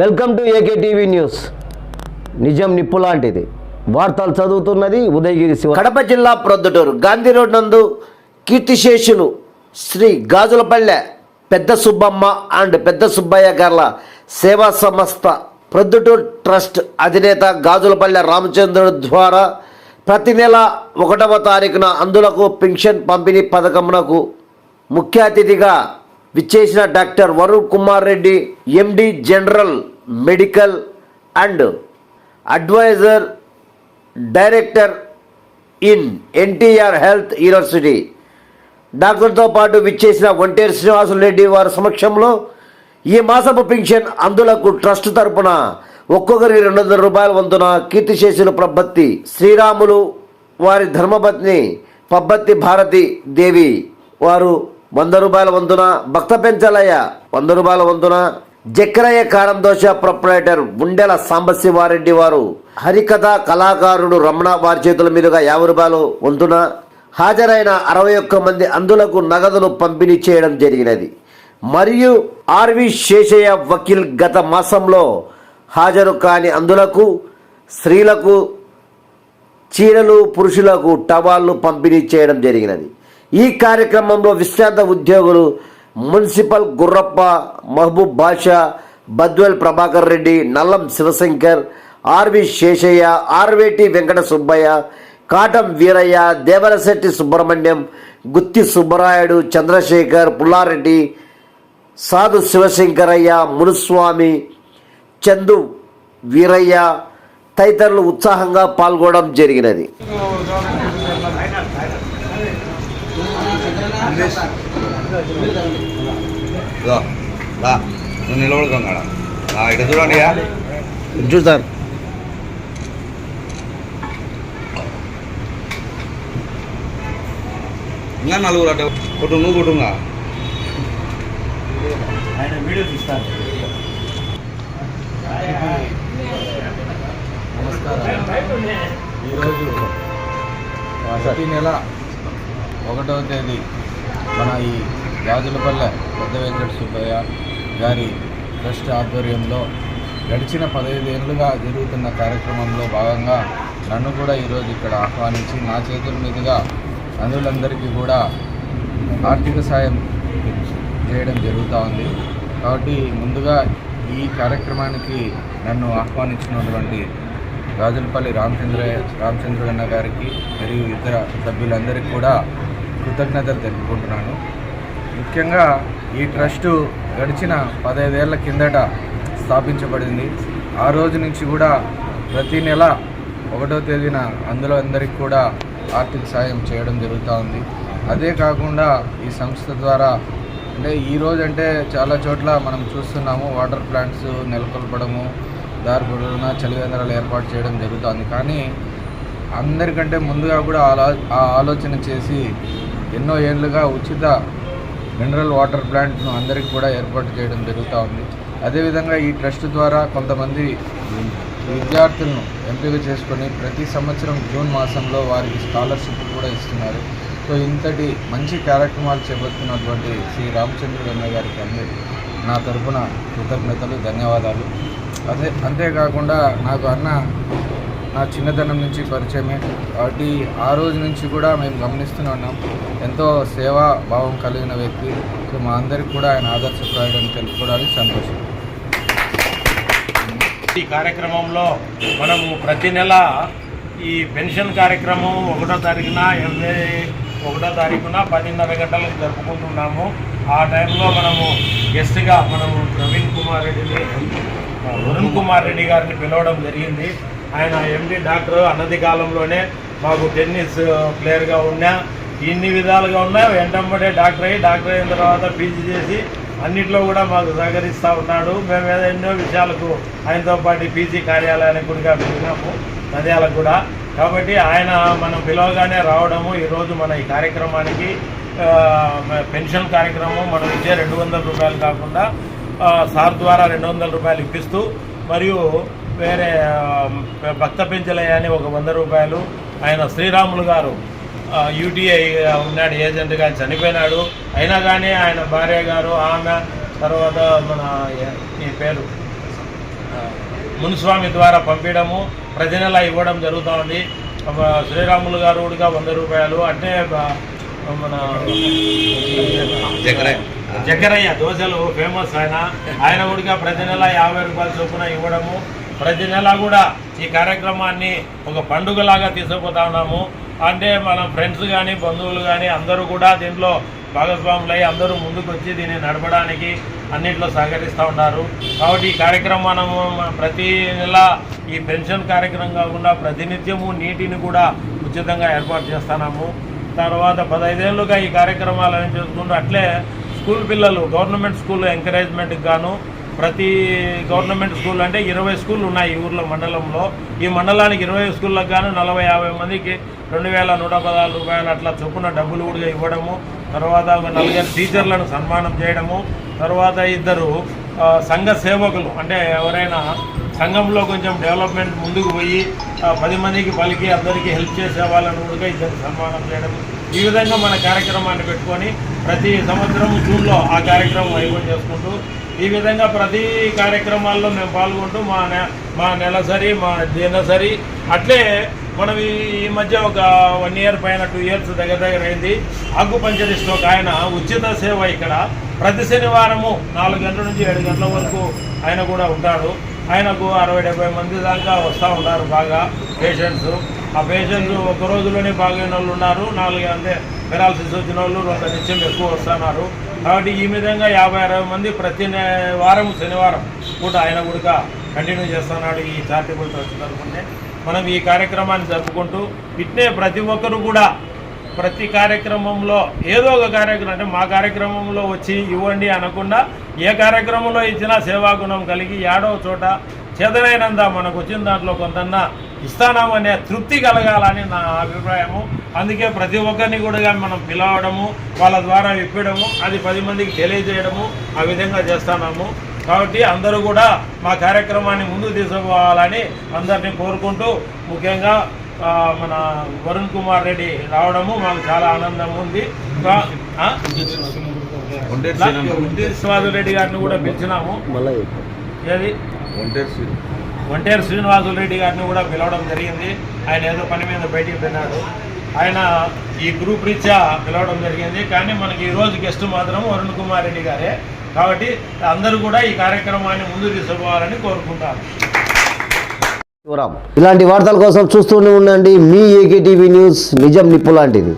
Welcome to AK TV news. నిజం నిప్పు లాంటిది. వార్తలు చదువుతున్నది ఉదయగిరి శివ. కడప జిల్లా ప్రొద్దుటూరు గాంధీ రోడ్ నందు కీర్తిశేషులు శ్రీ గాజులపల్లె పెద్ద సుబ్బమ్మ అండ్ పెద్ద సుబ్బయ్య గార్ల సేవా సంస్థ ప్రొద్దుటూరు ట్రస్ట్ అధినేత గాజులపల్లె రామచంద్రుడు ద్వారా ప్రతి నెల ఒకటవ తారీఖున అందులకు పెన్షన్ పంపిణీ పథకమునకు ముఖ్య అతిథిగా విచ్చేసిన doctor Varun Kumar Reddy MD general medical and adviser director in NTR health university డాక్టర్తో పాటు విచ్చేసిన ఒంటేరు శ్రీనివాసులు రెడ్డి వారి సమక్షంలో ఈ మాసపు పింఛన్ అందులకు ట్రస్ట్ తరపున ఒక్కొక్కరికి రెండు వందల రూపాయల వంతున కీర్తిశేషులు ప్రభత్తి శ్రీరాములు వారి ధర్మపత్ని పబ్బత్తి భారతి దేవి వారు వంద రూపాయల వంతున భక్త పెంచాలయ్య వంద రూపాయల వంతున జక్కరయ్య కారం దోశ ప్రొపరేటర్ ఉండెల సాంబశివారెడ్డి వారు. హరికథ కళాకారుడు రమణ వారి చేతుల మీదుగా యాభై రూపాయలు వంతున హాజరైన అరవై ఒక్క మంది అందులకు నగదును పంపిణీ చేయడం జరిగినది. మరియు ఆర్వి శేషయ్య వకీల్ గత మాసంలో హాజరు కాని అందులకు స్త్రీలకు చీరలు పురుషులకు టవాళ్ళు పంపిణీ చేయడం జరిగినది. ఈ కార్యక్రమంలో విశ్రాంత ఉద్యోగులు municipal Gurrappa Mahaboob Basha Badvel Prabhakar Reddy Nallam Sivasankar R V Seshaiah Arveti Venkata Subbaiah Katam Veeraiah Devarasetti Subrahmanyam Gutti Subbarayudu Chandrasekhar Pullareddy Sadhu Sivasankaraiah Munuswamy Chandu Veeraiah తదితరులు ఉత్సాహంగా పాల్గొనడం జరిగినది. రా నువ్వు నిలబడుకోంగాడ? ఇక్కడ చూడండి చూస్తారు చూసారు ఇంకా నలుగురు అంటే కొట్టు నువ్వు కొట్టుగా ఈరోజు ప్రతి నెల ఒకటవ తేదీ మన ఈ గాజులపల్లె పెద్ద వెంకట సుబ్బయ్య గారి ట్రస్ట్ ఆధ్వర్యంలో గడిచిన పదహైదేళ్ళుగా జరుగుతున్న కార్యక్రమంలో భాగంగా నన్ను కూడా ఈరోజు ఇక్కడ ఆహ్వానించి నా చేతుల మీదుగా అందులందరికీ కూడా ఆర్థిక సాయం చేయడం జరుగుతూ ఉంది. కాబట్టి ముందుగా ఈ కార్యక్రమానికి నన్ను ఆహ్వానించినటువంటి రాజులపల్లి రామచంద్ర రామచంద్రగన్న గారికి మరియు ఇతర సభ్యులందరికీ కూడా కృతజ్ఞతలు తెలుపుకుంటున్నాను. ముఖ్యంగా ఈ ట్రస్టు గడిచిన పదైదేళ్ళ కిందట స్థాపించబడింది. ఆ రోజు నుంచి కూడా ప్రతి నెల ఒకటో తేదీన అందులో అందరికీ కూడా ఆర్థిక సాయం చేయడం జరుగుతూ ఉంది. అదే కాకుండా ఈ సంస్థ ద్వారా అంటే ఈరోజు అంటే చాలా చోట్ల మనం చూస్తున్నాము వాటర్ ప్లాంట్స్ నెలకొల్పడము దారి పొడవున చలివేంద్రాలు ఏర్పాటు చేయడం జరుగుతుంది. కానీ అందరికంటే ముందుగా కూడా ఆలో ఆ ఆలోచన చేసి ఎన్నో ఏళ్ళుగా ఉచిత మినరల్ వాటర్ ప్లాంట్ను అందరికీ కూడా ఏర్పాటు చేయడం జరుగుతూ ఉంది. అదేవిధంగా ఈ ట్రస్ట్ ద్వారా కొంతమంది విద్యార్థులను ఎంపిక చేసుకొని ప్రతి సంవత్సరం జూన్ మాసంలో వారికి స్కాలర్షిప్ కూడా ఇస్తున్నారు. సో ఇంతటి మంచి కార్యక్రమాలు చేపడుతున్నటువంటి శ్రీ రామచంద్రుడు అన్న గారికి అందరి నా తరపున కృతజ్ఞతలు ధన్యవాదాలు. అదే అంతేకాకుండా నాకు అన్న నా చిన్నతనం నుంచి పరిచయమే. కాబట్టి ఆ రోజు నుంచి కూడా మేము గమనిస్తూనే ఉన్నాం. ఎంతో సేవా భావం కలిగిన వ్యక్తి. సో మా అందరికి కూడా ఆయన ఆదర్శప్రాయుడని తెలుసుకోవడానికి సంతోషం. ఈ కార్యక్రమంలో మనము ప్రతి నెల ఈ పెన్షన్ కార్యక్రమం ఒకటో తారీఖున ఇరవై ఒకటో తారీఖున పదిన్నర గంటలకు జరుపుకుంటున్నాము. ఆ టైంలో మనము గెస్ట్గా మనము ప్రవీణ్ కుమార్ రెడ్డిని వరుణ్ కుమార్ రెడ్డి గారిని పిలవడం జరిగింది. ఆయన ఎండి డాక్టర్ అన్నది కాలంలోనే మాకు టెన్నిస్ ప్లేయర్గా ఉన్నా ఇన్ని విధాలుగా ఉన్నా వెంటంబడే డాక్టర్ అయ్యి డాక్టర్ అయిన తర్వాత పీజీ చేసి అన్నిట్లో కూడా మాకు సహకరిస్తూ ఉన్నాడు. మేము ఏదో ఎన్నో విషయాలకు ఆయనతో పాటు పీజీ కార్యాలయానికి కూడా పిలిచినాము నద్యాలకు కూడా. కాబట్టి ఆయన మనం పిలవగానే రావడము ఈరోజు మన ఈ కార్యక్రమానికి పెన్షన్ కార్యక్రమం మనం ఇచ్చే రెండు వందల రూపాయలు కాకుండా సార్ ద్వారా రెండు వందల రూపాయలు ఇప్పిస్తూ మరియు వేరే భక్త పెంచలయ్య అని ఒక వంద రూపాయలు. ఆయన శ్రీరాములు గారు యూటీఐ ఉన్నాడు ఏజెంట్గా చనిపోయినాడు. అయినా కానీ ఆయన భార్య గారు ఆమె తర్వాత మన ఈ పేరు మునిస్వామి ద్వారా పంపించడము ప్రతి నెల ఇవ్వడం జరుగుతూ ఉంది శ్రీరాములు గారు కూడా వంద రూపాయలు. అంటే మన జగ్గరయ్య దోశలు ఫేమస్ ఆయన. ఆయన కూడా ప్రతి నెల యాభై రూపాయల చొప్పున ఇవ్వడము. ప్రతి నెల కూడా ఈ కార్యక్రమాన్ని ఒక పండుగలాగా తీసుకుపోతా ఉన్నాము. అంటే మన ఫ్రెండ్స్ కానీ బంధువులు కానీ అందరూ కూడా దీంట్లో భాగస్వాములై అందరూ ముందుకు వచ్చి దీన్ని నడపడానికి అన్నింటిలో సహకరిస్తూ ఉన్నారు. కాబట్టి ఈ కార్యక్రమం ప్రతి నెల ఈ పెన్షన్ కార్యక్రమం కాకుండా ప్రతినిత్యము నీటిని కూడా ఉచితంగా ఏర్పాటు చేస్తున్నాము తర్వాత పదహైదేళ్ళుగా ఈ కార్యక్రమాలను చేసుకుంటూ అట్లే స్కూల్ పిల్లలు గవర్నమెంట్ స్కూల్ ఎంకరేజ్మెంట్కి గాను ప్రతి గవర్నమెంట్ స్కూల్ అంటే ఇరవై స్కూళ్ళు ఉన్నాయి ఈ ఊర్లో మండలంలో. ఈ మండలానికి ఇరవై స్కూళ్ళకు గాను నలభై యాభై మందికి రెండు వేల నూట పదహారు రూపాయలు అట్లా చొప్పున డబ్బులు కూడా ఇవ్వడము తర్వాత నలుగురు టీచర్లను సన్మానం చేయడము తర్వాత ఇద్దరు సంఘ సేవకులు అంటే ఎవరైనా సంఘంలో కొంచెం డెవలప్మెంట్ ముందుకు పోయి పది మందికి పలికి అందరికీ హెల్ప్ చేసే వాళ్ళని కూడా ఇద్దరు సన్మానం చేయడం ఈ విధంగా మన కార్యక్రమాన్ని పెట్టుకొని ప్రతి సంవత్సరం జూన్లో ఆ కార్యక్రమం వైభవం చేసుకుంటూ ఈ విధంగా ప్రతి కార్యక్రమాల్లో మేము పాల్గొంటూ మా నె మా నెలసరి మా దినసరి అట్లే మనం ఈ మధ్య ఒక వన్ ఇయర్ పైన టూ ఇయర్స్ దగ్గర దగ్గర అయింది. ఆకుపంచరిస్ట్ ఒక ఆయన ఉచిత సేవ ఇక్కడ. ప్రతి శనివారము నాలుగు గంటల నుంచి ఏడు గంటల వరకు ఆయన కూడా ఉంటాడు. ఆయనకు అరవై డెబ్బై మంది దాకా వస్తూ ఉంటారు బాగా పేషెంట్స్. ఆ పేషెంట్లు ఒక రోజులోనే బాగైన వాళ్ళు ఉన్నారు. నాలుగు అంటే పెరాలసిస్ వచ్చిన వాళ్ళు రెండు నిత్యం ఎక్కువ వస్తున్నారు. కాబట్టి ఈ విధంగా యాభై అరవై మంది ప్రతి వారం శనివారం పూట ఆయన కూడా కంటిన్యూ చేస్తున్నాడు ఈ చారిటబుల్ ట్రస్ట్ తరఫునే. మనం ఈ కార్యక్రమాన్ని జరుపుకుంటూ ఇట్నే ప్రతి ఒక్కరు కూడా ప్రతి కార్యక్రమంలో ఏదో ఒక కార్యక్రమం అంటే మా కార్యక్రమంలో వచ్చి ఇవ్వండి అనకుండా ఏ కార్యక్రమంలో ఇచ్చినా సేవాగుణం కలిగి ఏడో చోట చేతనైనంత మనకు వచ్చిన దాంట్లో కొంతన్నా ఇస్తానామనే తృప్తి కలగాలని నా అభిప్రాయము. అందుకే ప్రతి ఒక్కరిని కూడా మనం పిలవడము వాళ్ళ ద్వారా ఇప్పడము అది పది మందికి తెలియజేయడము ఆ విధంగా చేస్తున్నాము కాబట్టి అందరూ కూడా మా కార్యక్రమాన్ని ముందుకు తీసుకుపోవాలని అందరినీ కోరుకుంటూ ముఖ్యంగా మన వరుణ్ కుమార్ రెడ్డి రావడము మాకు చాలా ఆనందం ఉంది. శ్రీనివాసులు రెడ్డి గారిని కూడా పిలిచినాము. ఏది? ఒంటేరు శ్రీ ఒంటేరు శ్రీనివాసులు రెడ్డి గారిని కూడా పిలవడం జరిగింది. ఆయన ఏదో పని మీద బయటికి వెళ్ళాడు. ఆయన ఈ గ్రూప్ రీత్యా పిలవడం జరిగింది. కానీ మనకి ఈ రోజు గెస్ట్ మాత్రం వరుణ్ కుమార్ రెడ్డి గారే. కాబట్టి అందరూ కూడా ఈ కార్యక్రమాన్ని ముందు తీసుకుపోవాలని కోరుకుంటారు. ఇలాంటి వార్తల కోసం చూస్తూనే ఉండండి. మీ ఏకే టీవీ న్యూస్ నిజం నిప్పు లాంటిది.